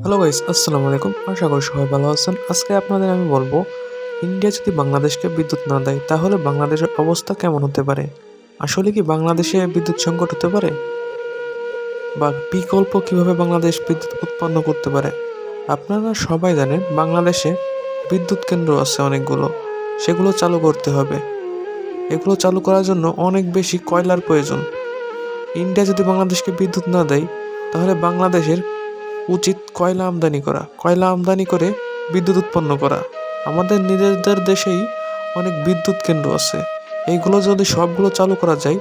Hello guys আসসালামু আলাইকুম। আশা করি সবাই ভালো আছেন। আজকে আপনাদের আমি বলব, ইন্ডিয়া যদি বাংলাদেশকে বিদ্যুৎ না দেয়, তাহলে বাংলাদেশের অবস্থা কেমন হতে পারে? আসলে কি বাংলাদেশে বিদ্যুৎ সংকট হতে পারে? বা বিকল্প কীভাবে বাংলাদেশ বিদ্যুৎ উৎপন্ন করতে পারে? আপনারা সবাই জানেন, বাংলাদেশে বিদ্যুৎ কেন্দ্র আছে অনেকগুলো। সেগুলো চালু করতে হবে। এগুলো চালু করার জন্য অনেক বেশি কয়লার প্রয়োজন। ইন্ডিয়া যদি বাংলাদেশকে বিদ্যুৎ না দেয়, তাহলে বাংলাদেশের উচিত কয়লা আমদানি করা। কয়লা আমদানি করে বিদ্যুৎ উৎপন্ন করা। আমাদের নিজেদের দেশেই অনেক বিদ্যুৎ কেন্দ্র আছে। এইগুলো যদি সবগুলো চালু করা যায়,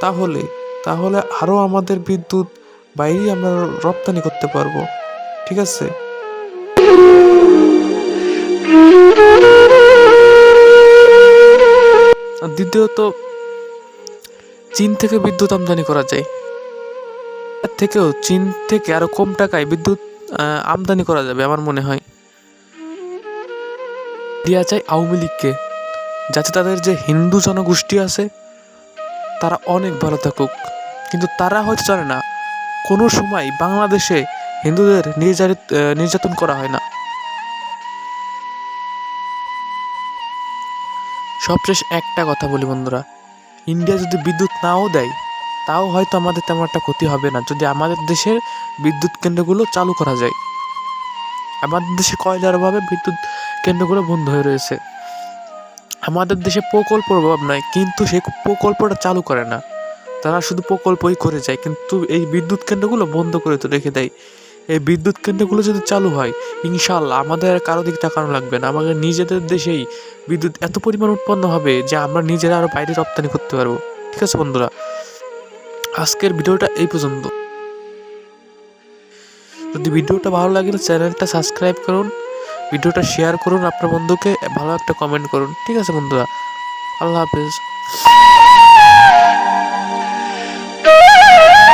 তাহলে তাহলে আরও আমাদের বিদ্যুৎ বাইরেই আমরা রপ্তানি করতে পারব। ঠিক আছে? দ্বিতীয়ত, চীন থেকে বিদ্যুৎ আমদানি করা যায়। থেকেও চীন থেকে আরও কম টাকায় বিদ্যুৎ আমদানি করা যাবে আমার মনে হয়। দেওয়া চাই আওয়ামী লীগকে, যাতে তাদের যে হিন্দু জনগোষ্ঠী আছে, তারা অনেক ভালো থাকুক। কিন্তু তারা হয়তো জানে না, কোনো সময় বাংলাদেশে হিন্দুদের নির্যাতিত নির্যাতন করা হয় না। সবশেষ একটা কথা বলি বন্ধুরা, ইন্ডিয়া যদি বিদ্যুৎ নাও দেয় তাও হয়তো আমাদের তেমন একটা ক্ষতি হবে না যদি আমাদের দেশের বিদ্যুৎ কেন্দ্রগুলো চালু করা যায়। আমাদের দেশে কয়লার অভাবে বিদ্যুৎ কেন্দ্রগুলো বন্ধ হয়ে রয়েছে। আমাদের দেশে প্রকল্পর অভাব নয়, কিন্তু সেই প্রকল্পটা চালু করে না। তারা শুধু প্রকল্পই করে যায়, কিন্তু এই বিদ্যুৎ কেন্দ্রগুলো বন্ধ করে তো রেখে দেয়। এই বিদ্যুৎ কেন্দ্রগুলো যদি চালু হয় ইনশাল্লাহ আমাদের আর কারও দিক তাকানো লাগবে না। আমাদের নিজেদের দেশেই বিদ্যুৎ এত পরিমাণ উৎপন্ন হবে যে আমরা নিজেরা আরও বাইরে রপ্তানি করতে পারব। ঠিক আছে বন্ধুরা আজকের ভিডিওটা এই পর্যন্ত। যদি ভিডিওটা ভালো লাগে, চ্যানেলটা সাবস্ক্রাইব করুন, ভিডিওটা শেয়ার করুন আপনার বন্ধুকে, ভালো একটা কমেন্ট করুন। ঠিক আছে বন্ধুরা, আল্লাহ হাফেজ।